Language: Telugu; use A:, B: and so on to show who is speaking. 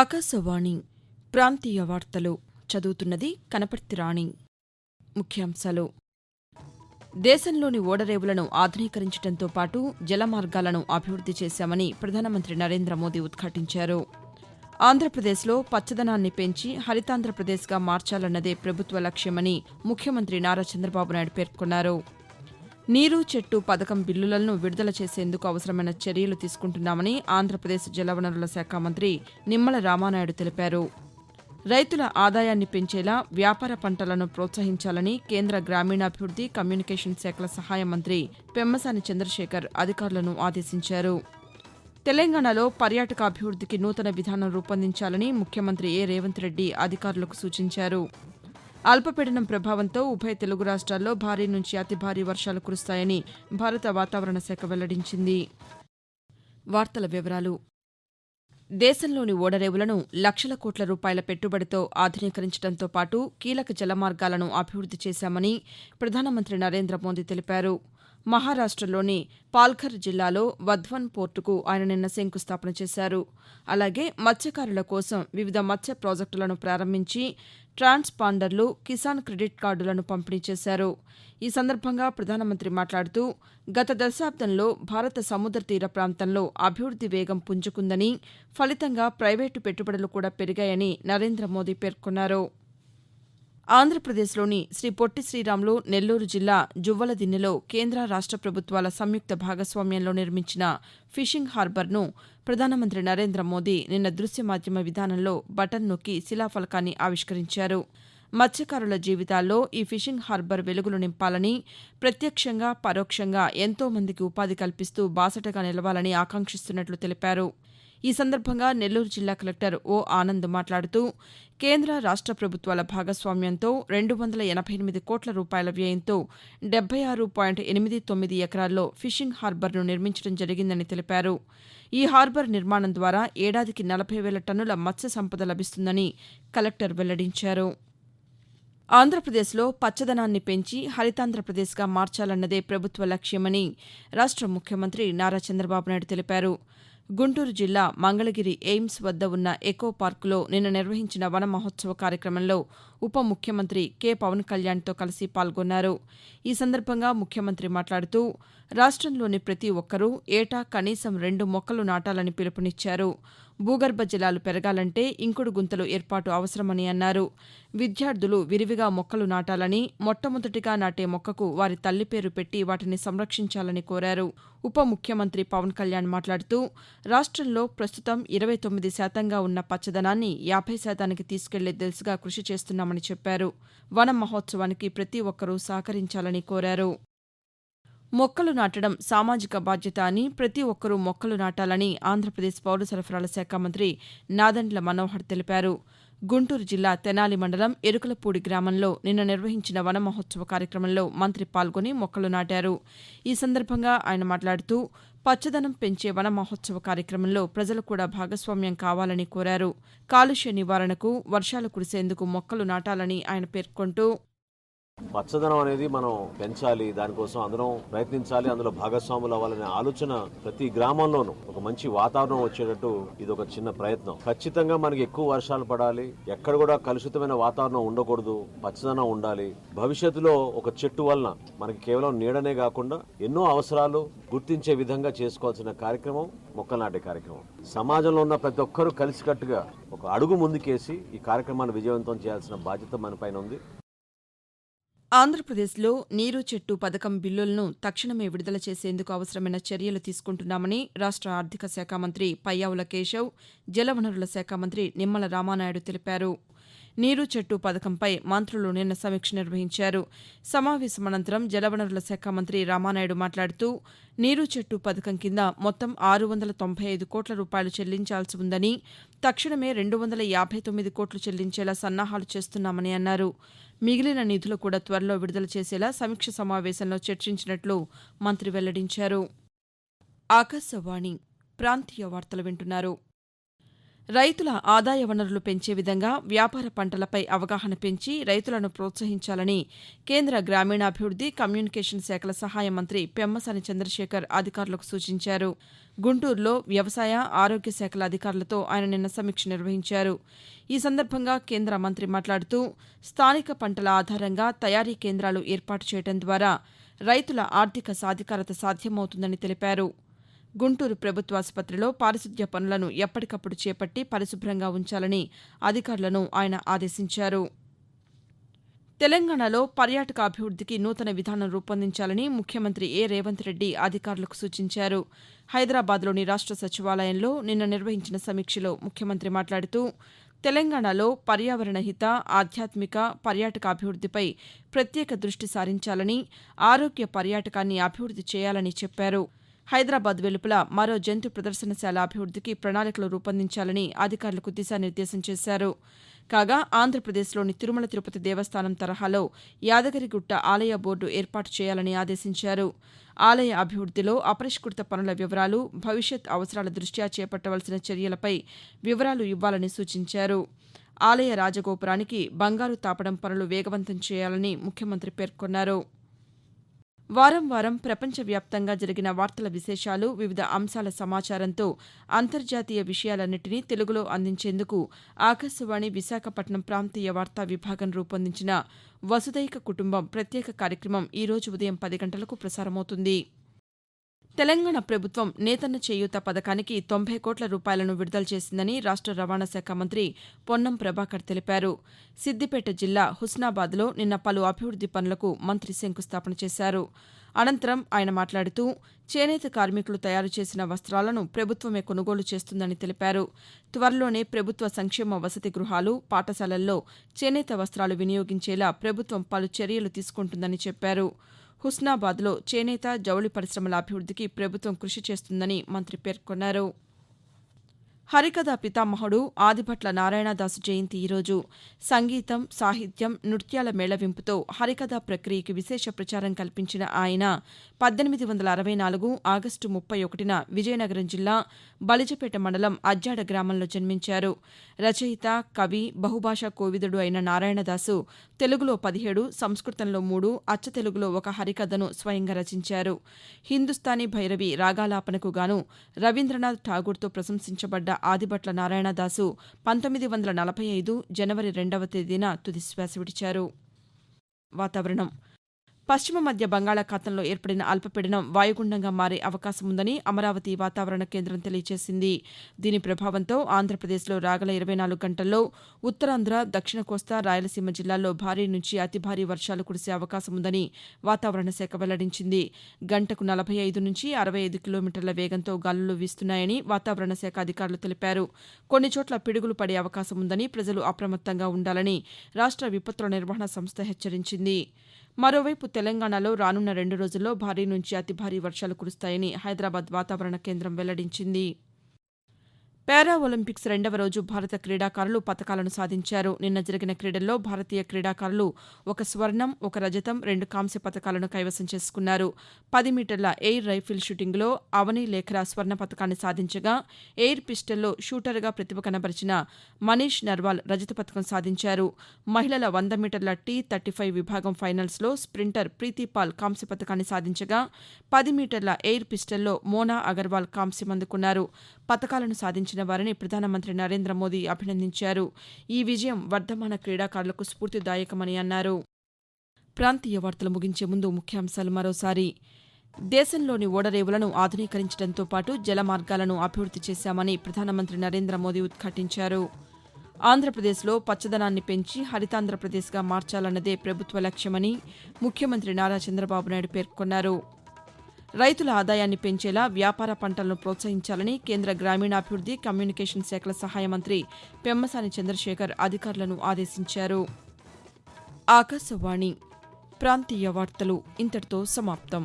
A: ఆకాశవాణి ప్రాంతీయ వార్తలు చదువుతున్నది కనపర్తి రాణి ముఖ్యాంశాలు దేశంలోని ఓడరేవులను ఆధునీకరించడంతో పాటు జలమార్గాలను అభివృద్ది చేశామని ప్రధానమంత్రి నరేంద్ర మోదీ ఉద్ఘాటించారు ఆంధ్రప్రదేశ్లో పచ్చదనాన్ని పెంచి హరితాంధ్రప్రదేశ్గా మార్చాలన్నదే ప్రభుత్వ లక్ష్యమని ముఖ్యమంత్రి నారా చంద్రబాబు నాయుడు పేర్కొన్నారు నీరు చెట్టు పథకం బిల్లులను విడుదల చేసేందుకు అవసరమైన చర్యలు తీసుకుంటున్నామని ఆంధ్రప్రదేశ్ జలవనరుల శాఖ మంత్రి నిమ్మల రామానాయుడు తెలిపారు రైతుల ఆదాయాన్ని పెంచేలా వ్యాపార పంటలను ప్రోత్సహించాలని కేంద్ర గ్రామీణాభివృద్ది కమ్యూనికేషన్ శాఖల సహాయ మంత్రి పెమ్మసాని చంద్రశేఖర్ అధికారులను ఆదేశించారు తెలంగాణలో పర్యాటకాభివృద్దికి నూతన విధానం రూపొందించాలని ముఖ్యమంత్రి ఏ రేవంత్ రెడ్డి అధికారులకు సూచించారు అల్పపీడనం ప్రభావంతో ఉభయ తెలుగు రాష్ట్రాల్లో భారీ నుంచి అతి భారీ వర్షాలు కురుస్తాయని భారత వాతావరణ శాఖ వెల్లడించింది వార్తల వివరాలు దేశంలోని ఓడరేవులను లక్షల కోట్ల రూపాయల పెట్టుబడితో ఆధునీకరించడంతో పాటు కీలక జలమార్గాలను అభివృద్ది చేశామని ప్రధానమంత్రి నరేంద్ర మోదీ తెలిపారు మహారాష్టలోని పాల్ఘర్ జిల్లాలో వధ్వన్ పోర్టుకు ఆయన నిన్న శంకుస్థాపన చేశారు అలాగే మత్స్యకారుల కోసం వివిధ మత్స్య ప్రాజెక్టులను ప్రారంభించి ట్రాన్స్పాండర్లు కిసాన్ క్రెడిట్ కార్డులను పంపిణీ చేశారు ఈ సందర్భంగా ప్రధానమంత్రి మాట్లాడుతూ గత దశాబ్దంలో భారత సముద్ర తీర ప్రాంతంలో అభివృద్ది వేగం పుంజుకుందని ఫలితంగా ప్రైవేటు పెట్టుబడులు కూడా పెరిగాయని నరేంద్ర మోదీ పేర్కొన్నారు ఆంధ్రప్రదేశ్లోని శ్రీ పొట్టి శ్రీరాములు నెల్లూరు జిల్లా జువ్వలదిన్నెలో కేంద్ర రాష్ట ప్రభుత్వాల సంయుక్త భాగస్వామ్యంలో నిర్మించిన ఫిషింగ్ హార్బర్ను ప్రధానమంత్రి నరేంద్ర మోదీ నిన్న దృశ్య మాధ్యమ విధానంలో బటన్ నొక్కి శిలాఫలకాన్ని ఆవిష్కరించారు మత్స్యకారుల జీవితాల్లో ఈ ఫిషింగ్ హార్బర్ వెలుగులు నింపాలని ప్రత్యక్షంగా పరోక్షంగా ఎంతో మందికి ఉపాధి కల్పిస్తూ బాసటగా నిలవాలని ఆకాంక్షిస్తున్నట్లు తెలిపారు ఈ సందర్భంగా నెల్లూరు జిల్లా కలెక్టర్ ఓ ఆనంద్ మాట్లాడుతూ కేంద్ర రాష్ట ప్రభుత్వాల భాగస్వామ్యంతో రెండు వందల ఎనభై ఎనిమిది కోట్ల రూపాయల వ్యయంతో డెబ్బై ఆరు పాయింట్ ఎనిమిది తొమ్మిది ఎకరాల్లో ఫిషింగ్ హార్బర్ను నిర్మించడం జరిగిందని తెలిపారు ఈ హార్బర్ నిర్మాణం ద్వారా ఏడాదికి నలభై వేల టన్నుల మత్స్య సంపద లభిస్తుందని కలెక్టర్ వెల్లడించారు ఆంధ్రప్రదేశ్లో పచ్చదనాన్ని పెంచి హరితాంధ్రప్రదేశ్గా మార్చాలన్నదే ప్రభుత్వ లక్ష్యమని రాష్ట ముఖ్యమంత్రి నారా చంద్రబాబు నాయుడు తెలిపారు గుంటూరు జిల్లా మంగళగిరి ఎయిమ్స్ వద్ద ఉన్న ఎకో పార్కులో నిన్న నిర్వహించిన వన మహోత్సవ కార్యక్రమంలో ఉప ముఖ్యమంత్రి కె పవన్ కళ్యాణ్తో కలిసి పాల్గొన్నారు ఈ సందర్భంగా ముఖ్యమంత్రి మాట్లాడుతూ రాష్టంలోని ప్రతి ఒక్కరూ ఏటా కనీసం రెండు మొక్కలు నాటాలని పిలుపునిచ్చారు భూగర్భ జలాలు పెరగాలంటే ఇంకుడు గుంతలు ఏర్పాటు అవసరమని అన్నారు విద్యార్థులు విరివిగా మొక్కలు నాటాలని మొట్టమొదటిగా నాటే మొక్కకు వారి తల్లి పేరు పెట్టి వాటిని సంరక్షించాలని కోరారు ఉప ముఖ్యమంత్రి పవన్ కళ్యాణ్ మాట్లాడుతూ రాష్ట్రంలో ప్రస్తుతం ఇరవై తొమ్మిది శాతంగా ఉన్న పచ్చదనాన్ని యాభై శాతానికి తీసుకెళ్లే దిశగా కృషి చేస్తున్నామని చెప్పారు వన మహోత్సవానికి ప్రతి ఒక్కరూ సహకరించాలని కోరారు మొక్కలు నాటడం సామాజిక బాధ్యత అని ప్రతి ఒక్కరూ మొక్కలు నాటాలని ఆంధ్రప్రదేశ్ పౌర సరఫరాల శాఖ మంత్రి నాదండ్ల మనోహర్ తెలిపారు గుంటూరు జిల్లా తెనాలి మండలం ఎరుకలపూడి గ్రామంలో నిన్న నిర్వహించిన వన మహోత్సవ కార్యక్రమంలో మంత్రి పాల్గొని మొక్కలు నాటారు ఈ సందర్భంగా ఆయన మాట్లాడుతూ పచ్చదనం పెంచే వన మహోత్సవ కార్యక్రమంలో ప్రజలు కూడా భాగస్వామ్యం కావాలని కోరారు కాలుష్య నివారణకు వర్షాలు కురిసేందుకు మొక్కలు నాటాలని ఆయన పేర్కొంటూ పచ్చదనం అనేది మనం పెంచాలి దానికోసం అందరం ప్రయత్నించాలి అందులో భాగస్వాములు అవ్వాలనే ఆలోచన ప్రతి గ్రామంలోనూ ఒక మంచి వాతావరణం వచ్చేటట్టు ఇది ఒక చిన్న ప్రయత్నం ఖచ్చితంగా మనకి ఎక్కువ వర్షాలు పడాలి ఎక్కడ కూడా కలుషితమైన వాతావరణం ఉండకూడదు పచ్చదనం ఉండాలి భవిష్యత్తులో ఒక చెట్టు వలన మనకి కేవలం నీడనే కాకుండా ఎన్నో అవసరాలు గుర్తించే విధంగా చేసుకోవాల్సిన కార్యక్రమం మొక్కలు నాటే కార్యక్రమం సమాజంలో ఉన్న ప్రతి ఒక్కరూ కలిసికట్టుగా ఒక అడుగు ముందుకేసి ఈ కార్యక్రమాన్ని విజయవంతం చేయాల్సిన బాధ్యత మన పైన ఉంది ఆంధ్రప్రదేశ్లో నీరు చెట్టు పథకం బిల్లులను తక్షణమే విడుదల చేసేందుకు అవసరమైన చర్యలు తీసుకుంటున్నామని రాష్ట ఆర్థిక శాఖ మంత్రి పయ్యావుల కేశవ్ జలవనరుల శాఖ మంత్రి నిమ్మల రామానాయుడు తెలిపారు నీరు చెట్టు పథకంపై మంత్రులు నిన్న సమీక్ష నిర్వహించారు సమావేశం అనంతరం జలవనరుల శాఖ మంత్రి రామానాయుడు మాట్లాడుతూ నీరు చెట్టు పథకం కింద మొత్తం ఆరు వందల తొంభై ఐదు కోట్ల రూపాయలు చెల్లించాల్సి ఉందని తక్షణమే రెండు వందల యాభై తొమ్మిది కోట్లు చెల్లించేలా సన్నాహాలు చేస్తున్నామని అన్నారు మిగిలిన నిధులు కూడా త్వరలో విడుదల చేసేలా సమీక్ష సమావేశంలో చర్చించినట్లు మంత్రి వెల్లడించారు ఆకాశవాణి ప్రాంతీయ వార్తలు వింటున్నారు రైతుల ఆదాయ వనరులు పెంచే విధంగా వ్యాపార పంటలపై అవగాహన పెంచి రైతులను ప్రోత్సహించాలని కేంద్ర గ్రామీణాభివృద్ది కమ్యూనికేషన్ శాఖల సహాయ మంత్రి పెమ్మసాని చంద్రశేఖర్ అధికారులకు సూచించారు గుంటూరులో వ్యవసాయ ఆరోగ్య శాఖల అధికారులతో ఆయన నిన్న సమీక్ష నిర్వహించారు ఈ సందర్భంగా కేంద్ర మంత్రి మాట్లాడుతూ స్థానిక పంటల ఆధారంగా తయారీ కేంద్రాలు ఏర్పాటు చేయడం ద్వారా రైతుల ఆర్థిక సాధికారత సాధ్యమవుతుందని తెలిపారు గుంటూరు ప్రభుత్వాసుపత్రిలో పారిశుద్ధ్య పనులను ఎప్పటికప్పుడు చేపట్టి పరిశుభ్రంగా ఉంచాలని అధికారులను ఆయన ఆదేశించారు తెలంగాణలో పర్యాటక అభివృద్దికి నూతన విధానం రూపొందించాలని ముఖ్యమంత్రి ఏ రేవంత్ రెడ్డి అధికారులకు సూచించారు హైదరాబాద్లోని రాష్ట్ర సచివాలయంలో నిన్న నిర్వహించిన సమీక్షలో ముఖ్యమంత్రి మాట్లాడుతూ తెలంగాణలో పర్యావరణ హిత ఆధ్యాత్మిక పర్యాటక అభివృద్దిపై ప్రత్యేక దృష్టి సారించాలని ఆరోగ్య పర్యాటకాన్ని అభివృద్ది చేయాలని చెప్పారు హైదరాబాద్ వెలుపల మరో జంతు ప్రదర్శనశాల అభివృద్దికి ప్రణాళికలు రూపొందించాలని అధికారులకు దిశానిర్దేశం చేశారు కాగా ఆంధ్రప్రదేశ్లోని తిరుమల తిరుపతి దేవస్థానం తరహాలో యాదగిరిగుట్ట ఆలయ బోర్డు ఏర్పాటు చేయాలని ఆదేశించారు ఆలయ అభివృద్దిలో అపరిష్కృత పనుల వివరాలు భవిష్యత్ అవసరాల దృష్ట్యా చేపట్టవలసిన చర్యలపై వివరాలు ఇవ్వాలని సూచించారు ఆలయ రాజగోపురానికి బంగారు తాపడం పనులు వేగవంతం చేయాలని ముఖ్యమంత్రి పేర్కొన్నారు వారం వారం ప్రపంచవ్యాప్తంగా జరిగిన వార్తల విశేషాలు వివిధ అంశాల సమాచారంతో అంతర్జాతీయ విషయాలన్నింటినీ తెలుగులో అందించేందుకు ఆకాశవాణి విశాఖపట్నం ప్రాంతీయ వార్తా విభాగం రూపొందించిన వసుదైక కుటుంబం ప్రత్యేక కార్యక్రమం ఈ రోజు ఉదయం పది గంటలకు ప్రసారమవుతుంది తెలంగాణ ప్రభుత్వం నేతన్న చేయూత పథకానికి తొంభై కోట్ల రూపాయలను విడుదల చేసిందని రాష్ట రవాణా శాఖ మంత్రి పొన్నం ప్రభాకర్ తెలిపారు సిద్దిపేట జిల్లా హుస్నాబాద్లో నిన్న పలు అభివృద్ది పనులకు మంత్రి శంకుస్థాపన చేశారు అనంతరం ఆయన మాట్లాడుతూ చేనేత కార్మికులు తయారు చేసిన వస్తాలను ప్రభుత్వమే కొనుగోలు చేస్తుందని తెలిపారు త్వరలోనే ప్రభుత్వ సంక్షేమ వసతి గృహాలు పాఠశాలల్లో చేనేత వస్తాలు వినియోగించేలా ప్రభుత్వం పలు చర్యలు తీసుకుంటుందని చెప్పారు హుస్నాబాద్లో చేనేత జౌళి పరిశమల అభివృద్దికి ప్రభుత్వం కృషి చేస్తుందని మంత్రి పేర్కొన్నారు హరికథ పితామహుడు ఆదిభట్ల నారాయణదాసు జయంతి ఈరోజు సంగీతం సాహిత్యం నృత్యాల మేళవింపుతో హరికథ ప్రక్రియకి విశేష ప్రచారం కల్పించిన ఆయన పద్దెనిమిది వందల అరవై నాలుగు ఆగస్టు ముప్పై ఒకటిన విజయనగరం జిల్లా బలిజపేట మండలం అజ్జాడ గ్రామంలో జన్మించారు రచయిత కవి బహుభాషా కోవిదుడు అయిన నారాయణదాసు తెలుగులో పదిహేడు సంస్కృతంలో మూడు అచ్చ తెలుగులో ఒక హరికథను స్వయంగా రచించారు హిందుస్థానీ భైరవి రాగాలాపనకు గాను రవీంద్రనాథ్ ఠాగూర్తో ప్రశంసించబడ్డ ఆదిభట్ల నారాయణదాసు పంతొమ్మిది వందల నలభై ఐదు జనవరి రెండవ తేదీన తుదిశ్వాస విడిచారు పశ్చిమ మధ్య బంగాళాఖాతంలో ఏర్పడిన అల్పపీడనం వాయుగుండంగా మారే అవకాశం ఉందని అమరావతి వాతావరణ కేంద్రం తెలియజేసింది దీని ప్రభావంతో ఆంధ్రప్రదేశ్లో రాగల ఇరవై నాలుగు గంటల్లో ఉత్తరాంధ్ర దక్షిణ కోస్తా రాయలసీమ జిల్లాల్లో భారీ నుంచి అతి భారీ వర్షాలు కురిసే అవకాశం ఉందని వాతావరణ శాఖ వెల్లడించింది గంటకు నలభై ఐదు నుంచి అరవై ఐదు కిలోమీటర్ల వేగంతో గాలులు వీస్తున్నాయని వాతావరణ శాఖ అధికారులు తెలిపారు కొన్ని చోట్ల పిడుగులు పడే అవకాశం ఉందని ప్రజలు అప్రమత్తంగా ఉండాలని రాష్ట్ర విపత్తుల నిర్వహణ సంస్థ హెచ్చరించింది మరోవైపు తెలంగాణలో రానున్న రెండు రోజుల్లో భారీ నుంచి అతి భారీ వర్షాలు కురుస్తాయని హైదరాబాద్ వాతావరణ కేంద్రం వెల్లడించింది పారా ఒలింపిక్స్ రెండవ రోజు భారత క్రీడాకారులు పతకాలను సాధించారు నిన్న జరిగిన క్రీడల్లో భారతీయ క్రీడాకారులు ఒక స్వర్ణం ఒక రజతం రెండు కాంస్య పతకాలను కైవసం చేసుకున్నారు పది మీటర్ల ఎయిర్ రైఫిల్ షూటింగ్లో అవని లేఖర స్వర్ణ పతకాన్ని సాధించగా ఎయిర్ పిస్టల్లో షూటర్గా ప్రతిభ కనబరిచిన మనీష్ నర్వాల్ రజత పతకం సాధించారు మహిళల వంద మీటర్ల టీ థర్టీ ఫైవ్ విభాగం ఫైనల్స్లో స్ప్రింటర్ ప్రీతిపాల్ కాంస్య పతకాన్ని సాధించగా పది మీటర్ల ఎయిర్ పిస్టల్లో మోనా అగర్వాల్ కాంస్యం అందుకున్నారు పతకాలను సాధించారు సాధించిన వారిని ప్రధానమంత్రి నరేంద్ర మోదీ అభినందించారు ఈ విజయం వర్ధమాన క్రీడాకారులకు స్ఫూర్తిదాయకమని అన్నారు ప్రాంతీయ వార్తలు ముగించే ముందు ముఖ్యాంశాలు మరోసారి దేశంలోని ఓడరేవులను ఆధునీకరించడంతో పాటు జల మార్గాలను అభివృద్ది చేశామని ప్రధానమంత్రి నరేంద్ర మోదీ ఉద్ఘాటించారు ఆంధ్రప్రదేశ్లో పచ్చదనాన్ని పెంచి హరితాంధ్రప్రదేశ్గా మార్చాలన్నదే ప్రభుత్వ లక్ష్యమని ముఖ్యమంత్రి నారా చంద్రబాబు నాయుడు పేర్కొన్నారు రైతుల ఆదాయాన్ని పెంచేలా వ్యాపార పంటలను ప్రోత్సహించాలని కేంద్ర గ్రామీణాభివృద్ది కమ్యూనికేషన్ శాఖల సహాయ మంత్రి పెమ్మసాని చంద్రశేఖర్ అధికారులను ఆదేశించారు ఆకాశవాణి ప్రాంతీయ వార్తలు ఇంతటితో సమాప్తం